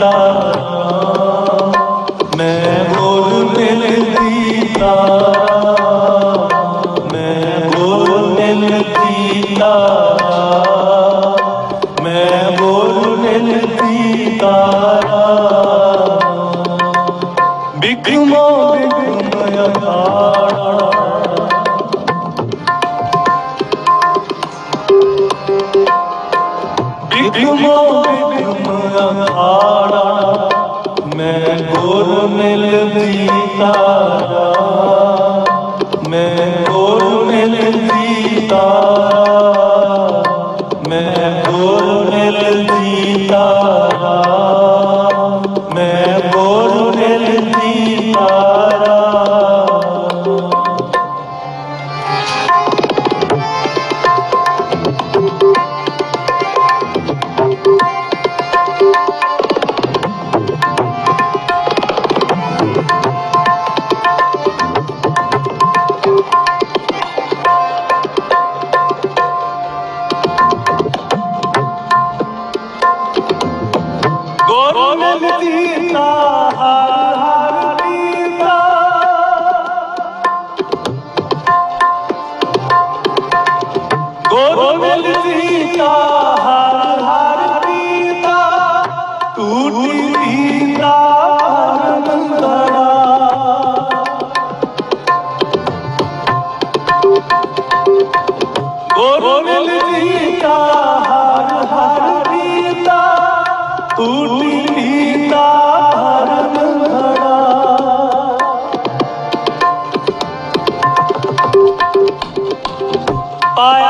ਤਾਰਾ ਮੈਂ ਗੁਰ ਮਿਲਦੀ ਤਾਰਾ ਮੈਂ ਗੁਰ ਮਿਲਦੀ ਤਾਰਾ ਮੈਂ ਗੁਰ ਮਿਲਦੀ ਤਾਰਾ ਬਿਕਮੋ ਬਿਕਮ ਅਖਾੜਾ التاج ਗੁਰ ਮਿਲਦੀ ਤਾ ਹਰ ਹਰ ਪੀਤਾ, ਟੂਟੀ ਪੀਤਾ ਆਨੰਦੜਾ ਗੁਰ ਮਿਲਦੀ ਤਾ ਹਰ ਹਰ ਪੀਤਾ, ਟੂਟੀ ਪੀਤਾ ਪਾਇਆ